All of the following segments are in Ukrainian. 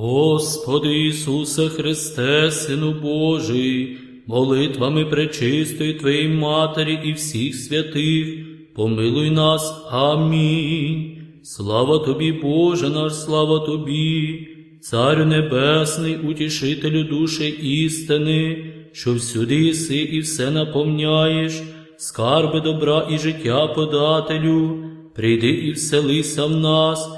Господи Ісусе Христе, Сину Божий, молитвами пречистої Твоєї Матері і всіх святих, помилуй нас. Амінь. Слава Тобі, Боже наш, слава Тобі, Царю Небесний, утішителю душі істини, що всюди єси і все наповняєш, скарби добра і життя подателю, прийди і вселися в нас,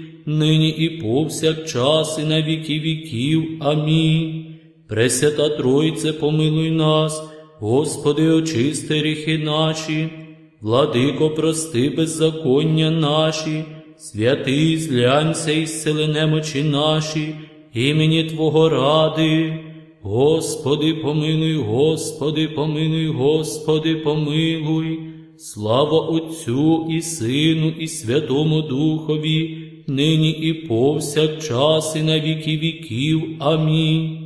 нині і повсякчас, і на віки віків. Амінь. Пресвята Тройце, помилуй нас, Господи, очисти гріхи наші, владико, прости беззаконня наші, святий зглянься і зцели немочі наші, імені Твого ради. Господи, помилуй, Господи, помилуй, Господи, помилуй. Слава Отцю і Сину, і Святому Духові, нині і повсякчас, і на віки віків. Амінь.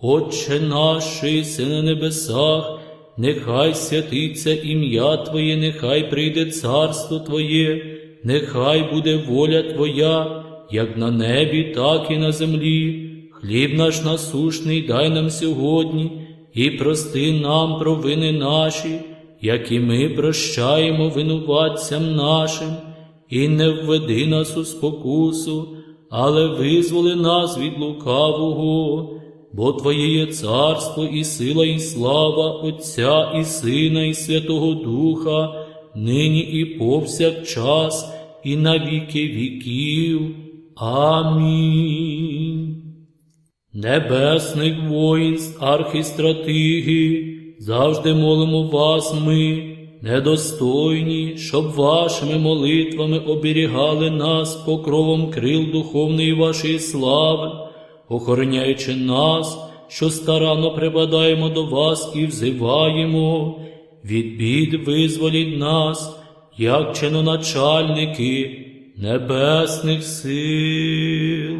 Отче наш, що на небесах, нехай святиться ім'я Твоє, нехай прийде царство Твоє, нехай буде воля Твоя, як на небі, так і на землі. Хліб наш насушний дай нам сьогодні, і прости нам провини наші, як і ми прощаємо винуватцям нашим, і не введи нас у спокусу, але визволи нас від лукавого. Бо Твоє є царство і сила, і слава Отця і Сина, і Святого Духа, нині і повсякчас, і на віки віків. Амінь. Небесних воїнств, архістратиги, завжди молимо вас ми, недостойні, щоб вашими молитвами оберігали нас покровом крил духовної вашої слави охороняючи нас, що старанно припадаємо до вас і взиваємо, від бід визволіть нас, як чиноначальники небесних сил.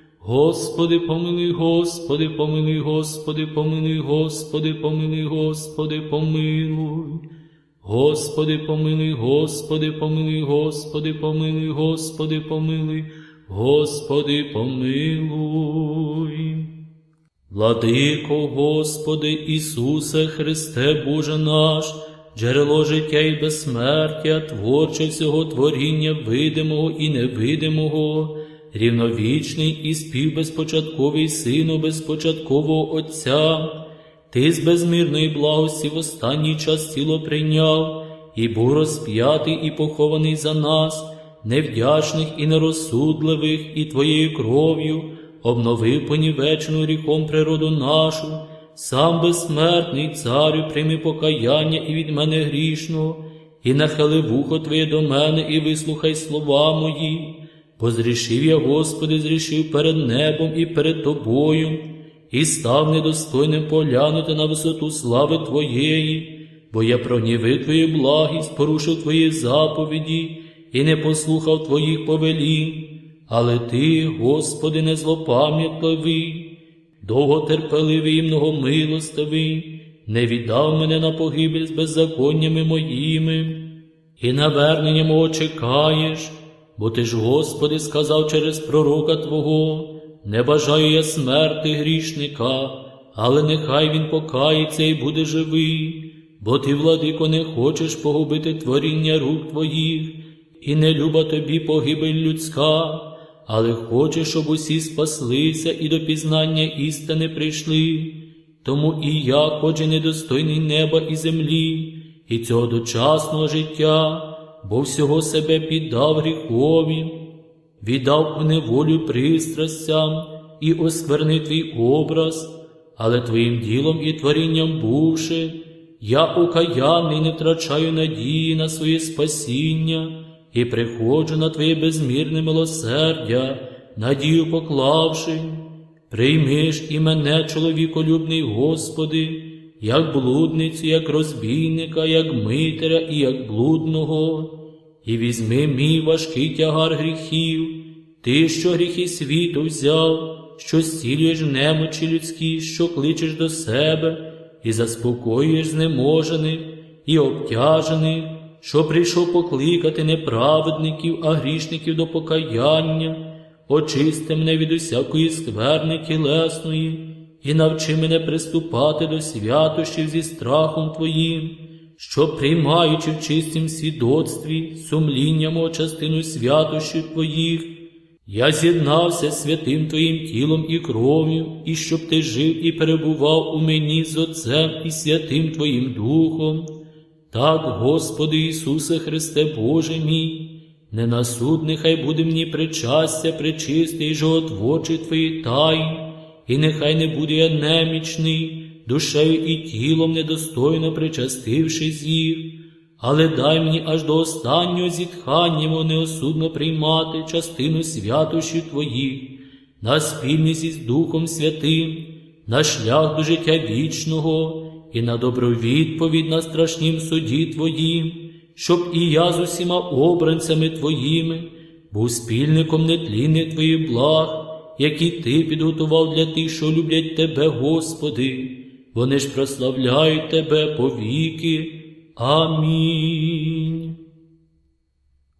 Господи, помилуй, Господи, помилуй, Господи, помилуй, Господи, помилуй, Господи, помилуй. Господи, помилуй, Господи, помилуй, Господи, помилуй, Господи, помилуй. Господи, помилуй. Владико, Господи, Ісусе Христе, Боже наш, джерело життя і безсмертя, творче всього творіння видимого і невидимого, рівновічний і співбезпочатковий Сину безпочаткового Отця, Ти з безмірної благості в останній час тіло прийняв, і був розп'ятий і похований за нас невдячних і нерозсудливих, і Твоєю кров'ю обновив понівечену гріхом природу нашу, сам безсмертний царю, прийми покаяння і від мене грішного, і нахили вухо Твоє до мене, і вислухай слова мої. Бо зрішив я, Господи, зрішив перед небом і перед Тобою, і став недостойним поглянути на висоту слави Твоєї, бо я прогнівив Твою благість, порушив Твої заповіді і не послухав Твоїх повелінь, але Ти, Господи, не злопам'ятливий, довготерпеливий і многомилостивий, не віддав мене на погибель з беззаконнями моїми, і навернення мого чекаєш, бо Ти ж, Господи, сказав через пророка Твого, не бажаю я смерти грішника, але нехай він покається і буде живий, бо ти, владико, не хочеш погубити творіння рук твоїх, і не люба тобі погибель людська, але хочеш, щоб усі спаслися і до пізнання істини прийшли. Тому і я, хоч і недостойний неба і землі, і цього дочасного життя, бо всього себе піддав гріхові, віддав у неволю пристрастям і осквернив твій образ, але твоїм ділом і творінням бувши, я окаянний не втрачаю надії на своє спасіння і приходжу на Твоє безмірне милосердя, надію поклавши. Приймиш і мене, чоловіколюбний Господи, як блудницю, як розбійника, як митаря і як блудного, і візьми мій важкий тягар гріхів, ти, що гріхи світу взяв, що зцілюєш немочі людські, що кличеш до себе, і заспокоюєш знеможених і обтяжених, що прийшов покликати неправедників, а грішників до покаяння. Очисти мене від усякої скверни тілесної і навчи мене приступати до святощів зі страхом Твоїм, що, приймаючи в чистім свідоцтві сумління мого частину святощів Твоїх, я з'єднався з святим Твоїм тілом і кров'ю, і щоб Ти жив і перебував у мені з Отцем і святим Твоїм Духом. Так, Господи Ісусе Христе Боже мій, не на суд буде мені причастя, причисти і Твої тайни, і нехай не буде я немічний, душею і тілом недостойно причастившись їх, але дай мені аж до останнього зітхання мого неосудно приймати частину святощів Твоїх, на спільність із Духом Святим, на шлях до життя вічного і на добру відповідь на страшнім суді Твоїм щоб і я з усіма обранцями Твоїми був спільником нетлінних Твоїх благ, які Ти підготував для тих, що люблять Тебе, Господи, вони ж прославляють Тебе повіки. Амінь.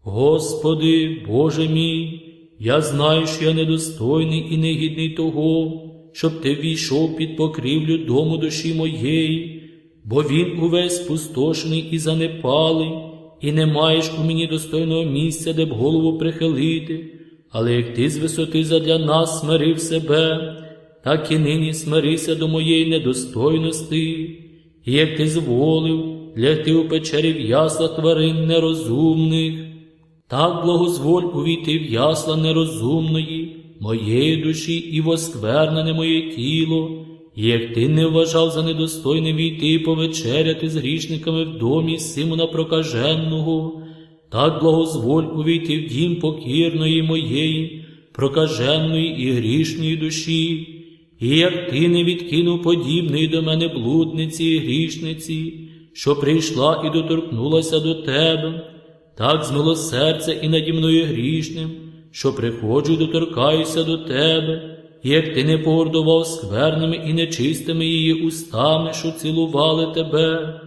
Господи, Боже мій, я знаю, що я недостойний і негідний того, щоб Ти війшов під покрівлю дому душі моєї, бо він увесь спустошений і занепалий, і не маєш у мені достойного місця, де б голову прихилити, але як ти з висоти задля нас смирив себе, так і нині смирися до моєї недостойності, і як ти зволив лягти у печері в ясла тварин нерозумних, так благозволь увійти в ясла нерозумної, моєї душі і восквернене моє тіло. І як ти не вважав за недостойне війти повечеряти з грішниками в домі Симона Прокаженного, так благозволь увійти в дім покірної моєї, прокаженної і грішної душі, і як ти не відкинув подібної до мене блудниці і грішниці, що прийшла і доторкнулася до тебе, так змилосердя і наді мною грішним, що приходжу і доторкаюся до тебе і як ти не погордував скверними і нечистими її устами, що цілували тебе,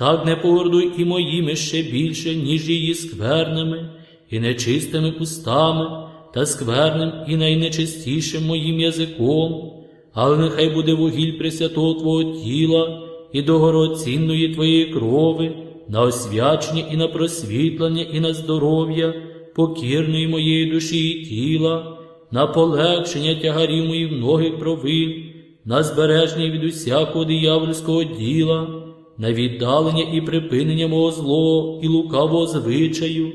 так не погордуй і моїми ще більше, ніж її скверними і нечистими устами, та скверним і найнечистішим моїм язиком, але нехай буде вугіль пресвятого Твого тіла і догороцінної Твоєї крови, на освячення і на просвітлення, і на здоров'я, покірної моєї душі і тіла на полегшення тягарів моїх многих провин, на збереження від усякого диявольського діла, на віддалення і припинення мого злого і лукавого звичаю,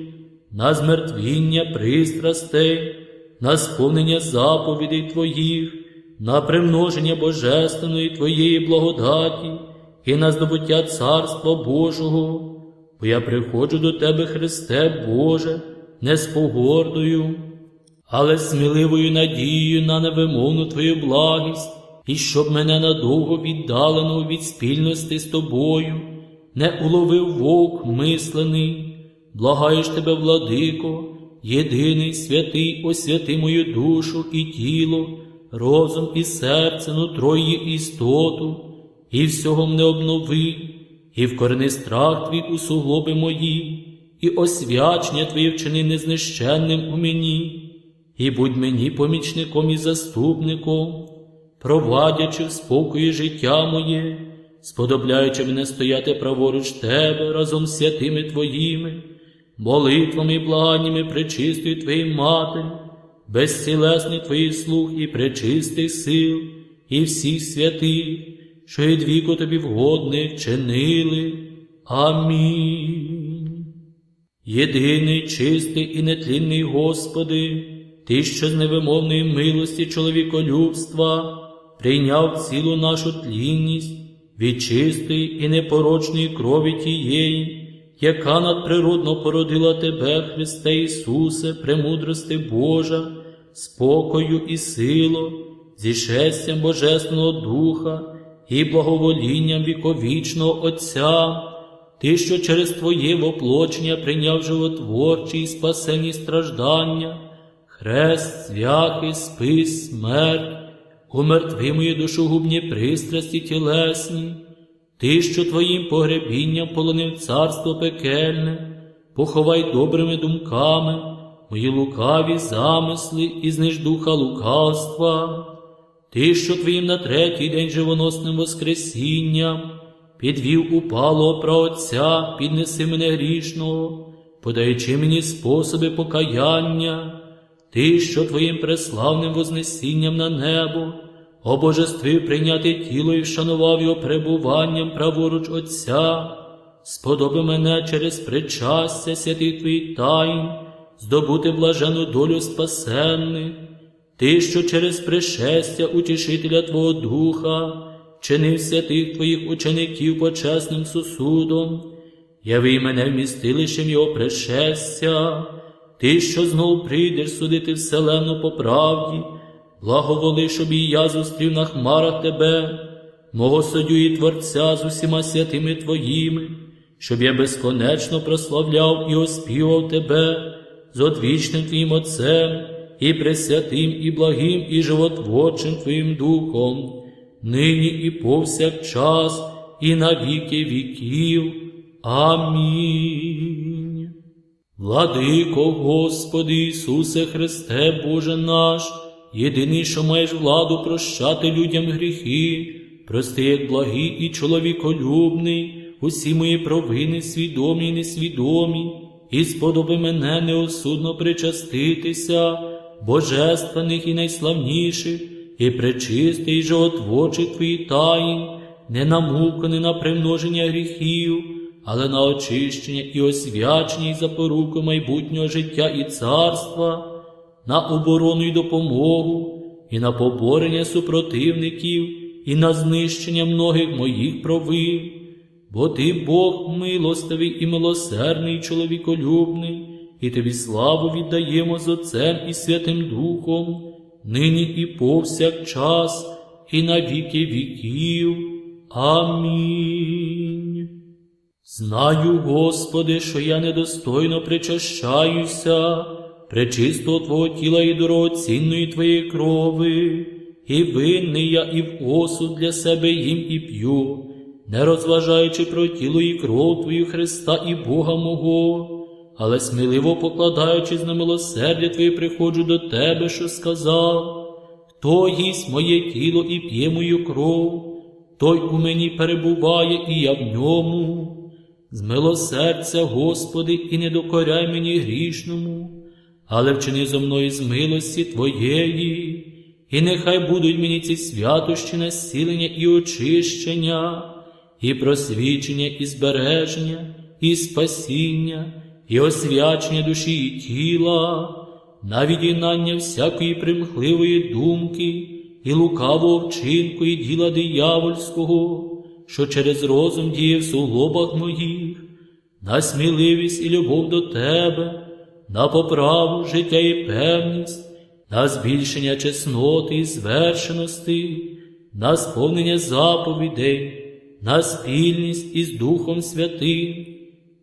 на змертвіння пристрастей, на сповнення заповідей Твоїх, на примноження Божественної Твоєї благодаті і на здобуття Царства Божого, бо я приходжу до Тебе, Христе Боже, не з погордою, але сміливою надією на невимовну Твою благість, і щоб мене надовго віддаленого від спільності з тобою, не уловив вовк мислений, благаєш тебе, владико, єдиний святий, освяти мою душу і тіло, розум і серце, нутро її істоту, і всього мене обнови, і вкорени страх твій у суглоби мої, і освячення Твоє вчини незнищенним у мені. І будь мені помічником і заступником, провадячи в спокої життя моє, сподобляючи мене стояти праворуч тебе разом з святими Твоїми, молитвами і благаннями пречистої Твоєї Матері, безцілесний Твоїх слуг і пречистих сил, і всіх святих, що від віку тобі вгодних чинили. Амінь. Єдиний, чистий і нетлінний Господи, Ти, що з невимовної милості чоловіколюбства прийняв цілу нашу тлінність від чистої і непорочної крові тієї, яка надприродно породила Тебе, Христе Ісусе, премудрости Божа, спокою і силу, зі шестям Божественного Духа і благоволінням віковічного Отця. Ти, що через Твоє воплочення прийняв животворчі і спасенні страждання, хрест, свяхи, спис, смерть, умертви мої душогубні пристрасті тілесні, Ти, що Твоїм погребінням полонив царство пекельне, поховай добрими думками мої лукаві замисли і зниж духа лукавства. Ти, що Твоїм на третій день живоносним воскресінням, підвів упалого праотця, піднеси мене грішного, подаючи мені способи покаяння, ти, що Твоїм преславним вознесінням на небо, обожествив прийняти тіло і вшанував його перебуванням праворуч Отця, сподоби мене через причастя святих Твоїх тайн, здобути блажену долю спасенних, ти, що через пришестя утішителя Твого Духа, чинив святих Твоїх учеників почесним сусудом, яви мене вмістилищем Його пришестя, Ти, що знов прийдеш судити вселену по правді, благоволи, щоб і я зустрів на хмарах Тебе, мого суддю і Творця з усіма святими Твоїми, щоб я безконечно прославляв і оспівав Тебе з одвічним Твоїм Отцем, і пресвятим, і благим, і животворчим Твоїм Духом, нині і повсякчас, і на віки віків. Амінь. Владико Господи Ісусе Христе, Боже наш, єдиний, що маєш владу прощати людям гріхи, прости, як благий і чоловіколюбний, усі мої провини, свідомі і несвідомі, і сподоби мене неосудно причаститися, божественних і найславніших, і пречистий, і животворчих твої таїн, не на муку, не на примноження гріхів, але на очищення і освячення і запоруку майбутнього життя і царства, на оборону і допомогу, і на поборення супротивників, і на знищення многих моїх провин. Бо ти Бог милостивий і милосердний, чоловіколюбний, і тобі славу віддаємо з Отцем і Святим Духом, нині і повсякчас, і на віки віків. Амінь. Знаю, Господи, що я недостойно причащаюся, пречистого Твого тіла і дорогоцінної Твоєї крови, і винний я і в осуд для себе їм і п'ю, не розважаючи про тіло і кров Твою Христа і Бога мого, але сміливо покладаючись на милосердя Твоє, приходжу до Тебе, що сказав, хто їсть моє тіло і п'є мою кров, той у мені перебуває, і я в ньому. З милосердя, Господи, і не докоряй мені грішному, але вчини зо мною з милості Твоєї, і нехай будуть мені ці святощі насілення і очищення, і просвічення, і збереження, і спасіння, і освячення душі і тіла, на відігнання всякої примхливої думки і лукавого вчинку і діла диявольського що через розум діє в суглобах моїх, на сміливість і любов до тебе, на поправу життя і певність, на збільшення чесноти і звершеності, на сповнення заповідей, на спільність із Духом Святим,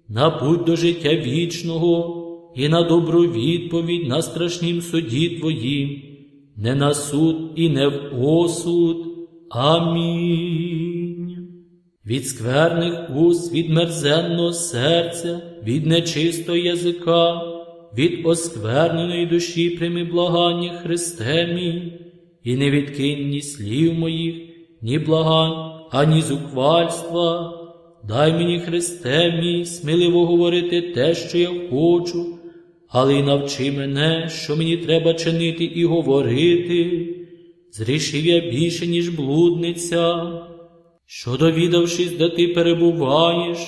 на путь до життя вічного і на добру відповідь на страшнім суді Твоїм, не на суд і не в осуд. Амінь. Від скверних уст, від мерзенного серця, від нечистого язика, від оскверненої душі прийми благання Христе мій, і не відкинь ні слів моїх, ні благань, ані зухвальства. Дай мені, Христе мій, сміливо говорити те, що я хочу, але й навчи мене, що мені треба чинити і говорити. Зрішив я більше, ніж блудниця, що, довідавшись, де ти перебуваєш,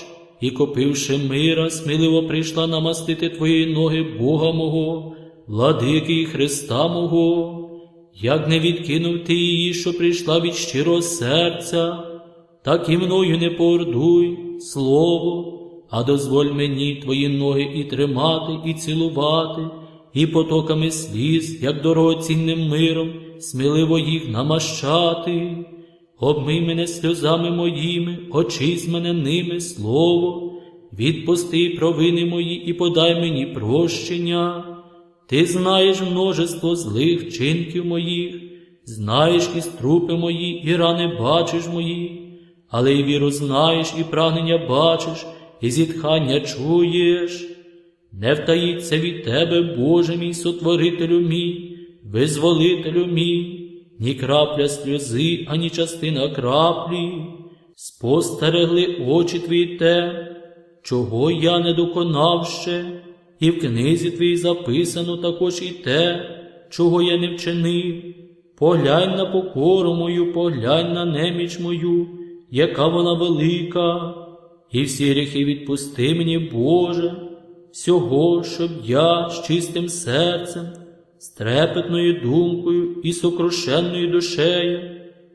і копивши мира, сміливо прийшла намастити твої ноги Бога мого, владики і Христа мого, як не відкинув ти її, що прийшла від щирого серця, так і мною не поордуй слово, а дозволь мені твої ноги і тримати, і цілувати, і потоками сліз, як дорогоцінним миром, сміливо їх намащати. Обмий мене сльозами моїми, очись мене ними слово, відпусти провини мої і подай мені прощення. Ти знаєш множество злих вчинків моїх, знаєш і струпи мої, і рани бачиш мої, але й віру знаєш, і прагнення бачиш, і зітхання чуєш. Не втаїться від тебе, Боже мій сотворителю мій, визволителю мій, ні крапля сльози, ані частина краплі, спостерегли очі твої те, чого я не доконав ще, і в книзі твоїй записано також і те, чого я не вчинив. Поглянь на покору мою, поглянь на неміч мою, яка вона велика, і всі гріхи відпусти мені, Боже, всього, щоб я з чистим серцем, з трепетною думкою і сокрушенною душею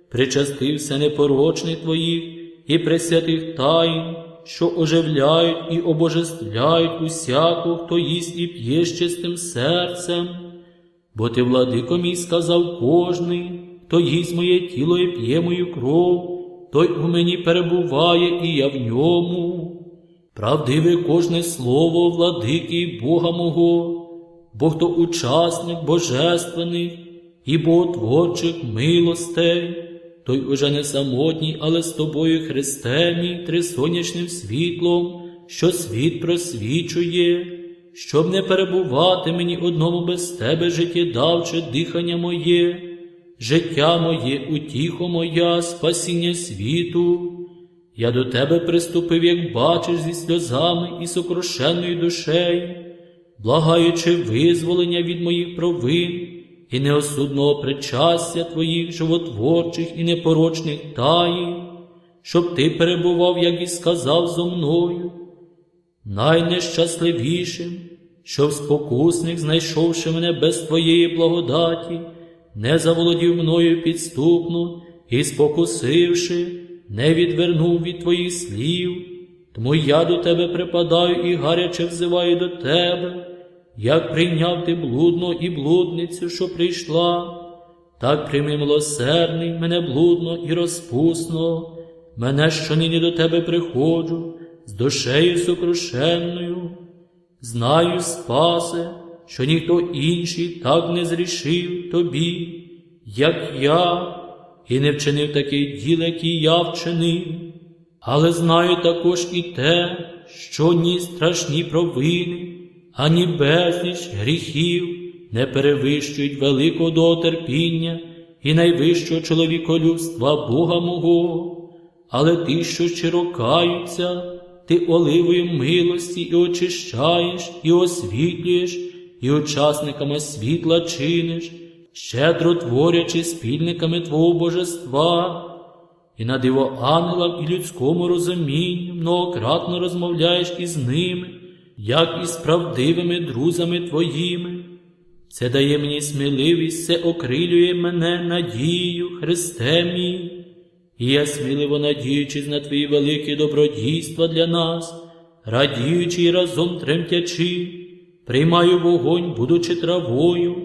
причастився непорочних Твоїх і пресвятих таїн, що оживляють і обожествляють усякого, хто їсть і п'є з чистим серцем. Бо ти, владико мій, сказав кожний, хто їсть моє тіло і п'є мою кров, той у мені перебуває, і я в ньому. Правдиве кожне слово владики Бога мого, бо хто учасник божественних і боготворчих милостей, той уже не самотній, але з тобою, Христе мій, трисонячним світлом, що світ просвічує, щоб не перебувати мені одному без тебе життєдавче дихання моє, життя моє, утіхо моя, спасіння світу. Я до тебе приступив, як бачиш, зі сльозами і сокрушенною душею, благаючи визволення від моїх провин і неосудного причастя твоїх животворчих і непорочних таїн, щоб ти перебував, як і сказав зо мною, найнещасливішим, щоб спокусник, знайшовши мене без твоєї благодаті, не заволодів мною підступно і спокусивши, не відвернув від твоїх слів, тому я до тебе припадаю і гаряче взиваю до тебе, як прийняв ти блудну і блудницю, що прийшла, так прийми милосердний мене блудно і розпусно, мене, що нині до тебе приходжу, з душею сокрушенною. Знаю, спасе, що ніхто інший так не зрішив тобі, як я, і не вчинив таких діл, які я вчинив, але знаю також і те, що ні страшні провини, ані безліч гріхів не перевищують великого дотерпіння і найвищого чоловіколюбства Бога мого, але ті, що щиро каються, ти оливою милості і очищаєш, і освітлюєш, і учасниками світла чиниш, щедро творячи спільниками Твого божества, і на диво ангелам і людському розумінню многократно розмовляєш із ними, як із правдивими друзями Твоїми. Це дає мені сміливість, це окрилює мене надією, Христе мій. І я сміливо надіючись на Твої великі добродійства для нас, радіючи і разом тремтячи, приймаю вогонь, будучи травою,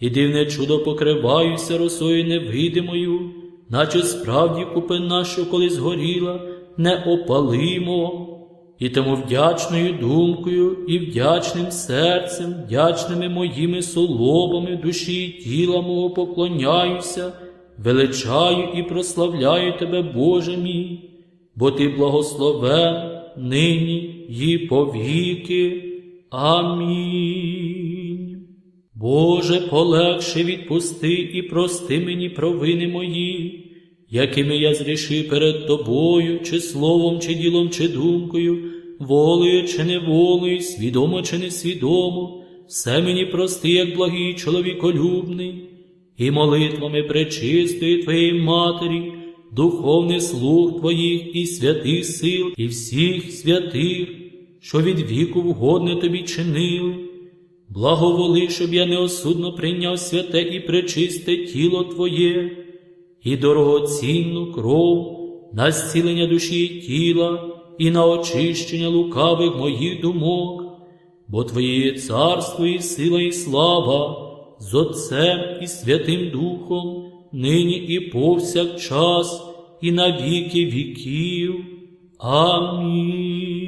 і дивне чудо покриваюся росою невидимою, наче справді купина, що коли згоріла, не опалимо. І тому вдячною думкою і вдячним серцем, вдячними моїми солобами душі і тіла мого поклоняюся, величаю і прославляю Тебе, Боже мій, бо Ти благословен нині і повіки. Амінь. Боже, полегше відпусти і прости мені провини мої, якими я зрішив перед Тобою, чи словом, чи ділом, чи думкою, волею чи неволею, свідомо чи несвідомо, все мені прости, як благий чоловіколюбний, і молитвами пречистої Твоєї Матері, духовних слуг Твоїх і святих сил, і всіх святих, що від віку вгодне Тобі чинили. Благоволи, щоб я неосудно прийняв святе і пречисте тіло Твоє, і дорогоцінну кров на зцілення душі і тіла, і на очищення лукавих моїх думок, бо Твоє царство і сила, і слава з Отцем і Святим Духом, нині і повсякчас, і на віки віків. Амінь.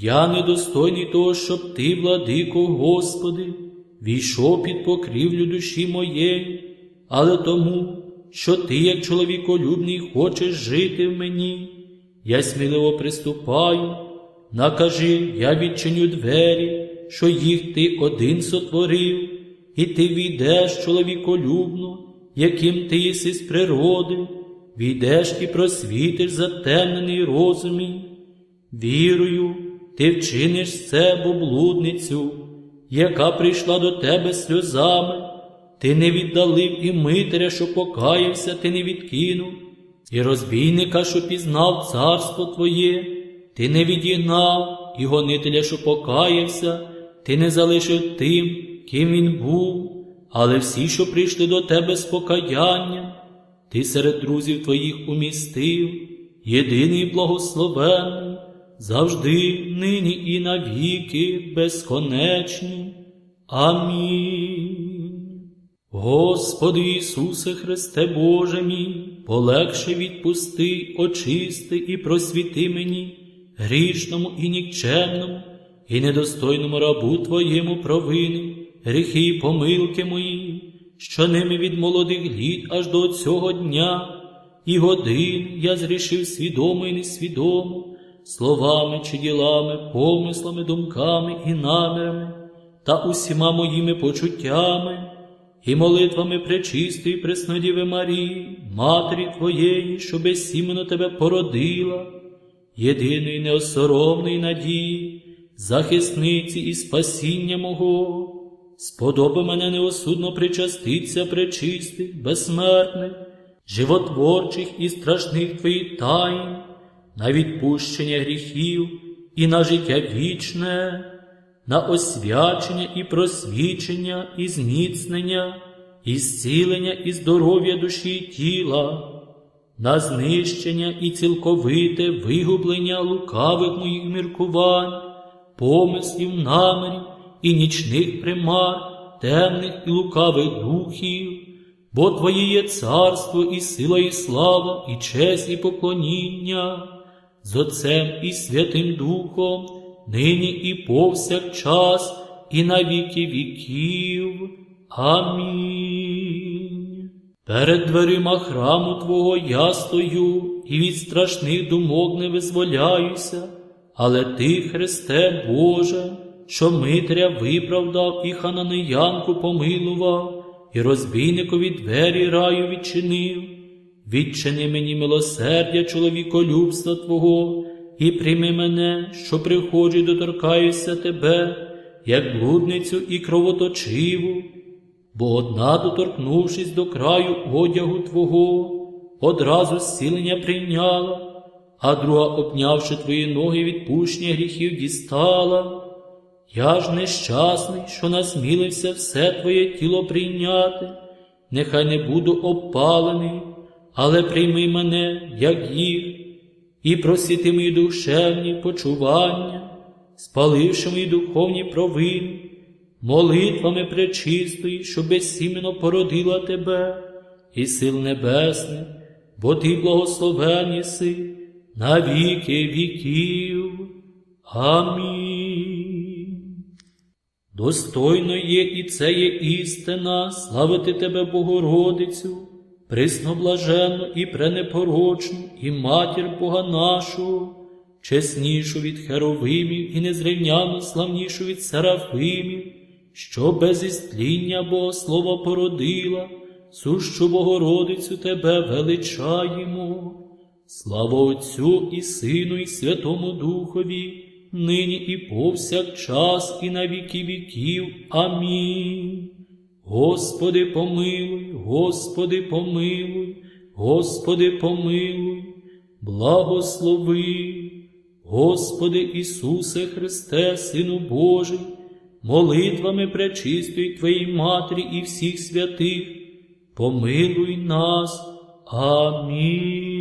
Я недостойний того, щоб ти, владико Господи, війшов під покрівлю душі моєї, але тому, що ти, як чоловіколюбний, хочеш жити в мені, я сміливо приступаю, накажи, я відчиню двері, що їх ти один сотворив, і ти війдеш чоловіколюбно, яким ти єси з природи, війдеш і просвітиш затемнений розум мій. Вірую, ти вчиниш це, блудницю, яка прийшла до тебе сльозами, ти не віддалив і митаря, що покаявся, ти не відкинув, і розбійника, що пізнав царство Твоє, ти не відігнав, і гонителя, що покаявся, ти не залишив тим, ким він був, але всі, що прийшли до тебе з покаянням, ти серед друзів твоїх умістив, єдиний і благословенний, завжди, нині і навіки безконечні. Амінь. Господи Ісусе Христе Боже мій, полегше відпусти, очисти і просвіти мені, грішному і нікчемному, і недостойному рабу Твоєму провини, гріхи і помилки мої, що ними від молодих літ аж до цього дня. І годин я зрішив свідомо і несвідомо, словами чи ділами, помислами, думками і намірами, та усіма моїми почуттями і молитвами пречистої Преснодіви Марії, Матері Твоєї, що безсіменно Тебе породила, єдиної неосоромної надії, захисниці і спасіння мого, сподоби мене неосудно причаститься пречистих, безсмертних, животворчих і страшних Твоїх тайн, на відпущення гріхів і на життя вічне на освячення і просвічення, і зміцнення, і зцілення і здоров'я душі і тіла, на знищення і цілковите вигублення лукавих моїх міркувань, помислів, намірів і нічних примар, темних і лукавих духів, бо Твоє є царство і сила, і слава, і честь, і поклоніння з Отцем і Святим Духом нині і повсякчас, і на віки віків. Амінь. Перед дверима храму Твого я стою, і від страшних думок не визволяюся, але Ти, Христе Боже, що Митря виправдав і хананеянку помилував, і розбійникові двері раю відчинив. Відчини мені милосердя чоловіколюбства Твого, і прийми мене, що приходжу доторкаюся тебе, як блудницю і кровоточиву, бо одна, доторкнувшись до краю одягу Твого, одразу зцілення прийняла, а друга, обнявши твої ноги відпущення гріхів, дістала. Я ж нещасний, що насмілився все Твоє тіло прийняти, нехай не буду обпалений, але прийми мене, як їх, і просити мої душевні почування, спаливши мої духовні провини, молитвами пречистої, що безсіменно породила тебе, і сил небесних, бо ти благословен єси на віки віків. Амінь. Достойно є і це є істина, славити тебе, Богородицю, присноблаженну і пренепорочну, і матір Бога нашого, чеснішу від херовимів і незрівняно славнішу від серафимів, що без істління Богослова породила, сущу Богородицю тебе величаємо. Слава Отцю і Сину, і Святому Духові, нині і повсякчас, і на віки віків. Амінь. Господи, помилуй, Господи, помилуй, Господи, помилуй, благослови, Господи Ісусе Христе, Сину Божий, молитвами пречистої Твоїй Матері і всіх святих, помилуй нас. Амінь.